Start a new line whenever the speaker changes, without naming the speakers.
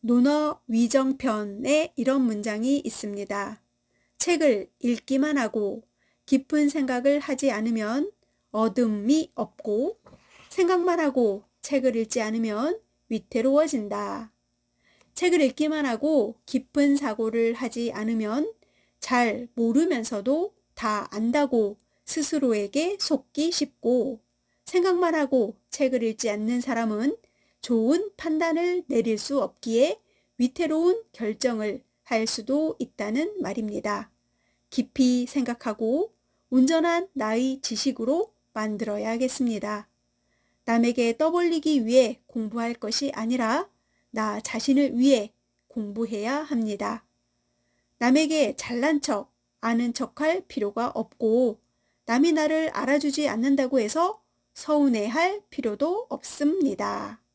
논어 위정편에 이런 문장이 있습니다. 책을 읽기만 하고 깊은 생각을 하지 않으면 어둠이 없고 생각만 하고 책을 읽지 않으면 위태로워진다. 책을 읽기만 하고 깊은 사고를 하지 않으면 잘 모르면서도 다 안다고 스스로에게 속기 쉽고 생각만 하고 책을 읽지 않는 사람은 좋은 판단을 내릴 수 없기에 위태로운 결정을 할 수도 있다는 말입니다. 깊이 생각하고 온전한 나의 지식으로 만들어야겠습니다. 남에게 떠벌리기 위해 공부할 것이 아니라 나 자신을 위해 공부해야 합니다. 남에게 잘난 척, 아는 척할 필요가 없고 남이 나를 알아주지 않는다고 해서 서운해할 필요도 없습니다.